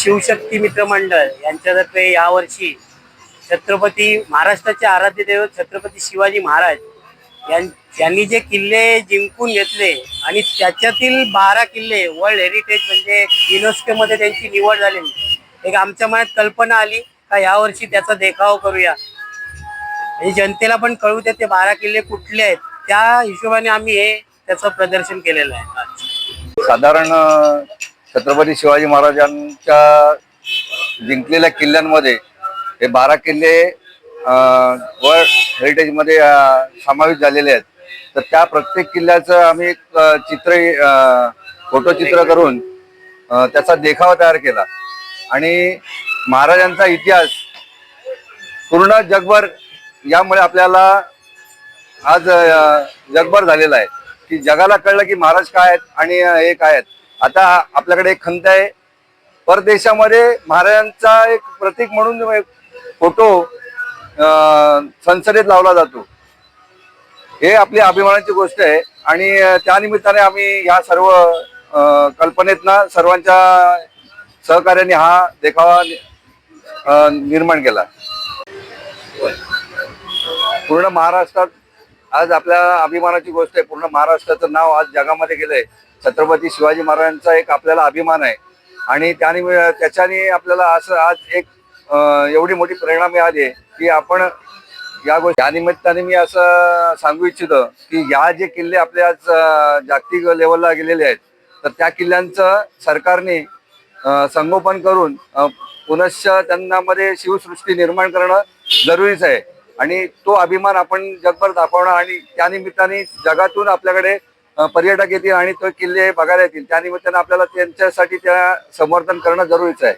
शिवशक्ती मित्र मंडळ यांच्यातर्फे यावर्षी छत्रपती महाराष्ट्राचे आराध्य देव छत्रपती शिवाजी महाराज यां यांनी जे किल्ले जिंकून घेतले आणि त्याच्यातील बारा किल्ले वर्ल्ड हेरिटेज म्हणजे युनेस्कोमध्ये त्यांची निवड झालेली एक आमच्या मनात कल्पना आली का यावर्षी त्याचा देखाव करूया. म्हणजे जनतेला पण कळू दे ते बारा किल्ले कुठले आहेत. त्या हिशोबाने आम्ही हे त्याचं प्रदर्शन केलेलं आहे. साधारण छत्रपती शिवाजी महाराजांच्या जिंकलेल्या किल्ल्यांमध्ये हे बारा किल्ले वर्ल्ड हेरिटेजमध्ये समावेश समाविष्ट झालेले आहेत. तर त्या प्रत्येक किल्ल्याचं आम्ही एक चित्र फोटोचित्र करून त्याचा देखावा तयार केला. आणि महाराजांचा इतिहास पूर्ण जगभर यामुळे आपल्याला आज जगभर झालेला आहे. की जगाला कळलं की महाराज काय आहेत आणि हे काय आहेत. आता आपल्याकडे एक खंत आहे. परदेशामध्ये महाराजांचा एक प्रतीक म्हणून एक फोटो संसदेत लावला जातो. हे आपली अभिमानाची गोष्ट आहे. आणि त्यानिमित्ताने आम्ही ह्या सर्व कल्पनेतना सर्वांच्या सहकार्याने हा देखावा निर्माण केला. पूर्ण महाराष्ट्रात आज आपल्या अभिमानाची गोष्ट आहे. पूर्ण महाराष्ट्राचं नाव आज जगामध्ये गेलंय. छत्रपती शिवाजी महाराजांचा एक आपल्याला अभिमान आहे. आणि त्याने त्याच्याने आपल्याला असं आज एक एवढी मोठी प्रेरणा मिळाली आहे की आपण या गोष्टी या निमित्ताने मी असं सांगू इच्छितो की या जे किल्ले आपले आज जागतिक लेवलला गेलेले आहेत तर त्या किल्ल्यांचं सरकारने संगोपन करून पुनश्च त्यांना मध्ये शिवसृष्टी निर्माण करणं जरुरीच आहे. आणि तो अभिमान आपण जगभर दाखवणार आणि त्या निमित्ताने जगातून आपल्याकडे पर्यटक येतील आणि तो किल्ले बघायला येतील. त्या निमित्ताने आपल्याला त्यांच्यासाठी त्या समर्थन करणं जरुरीचं आहे.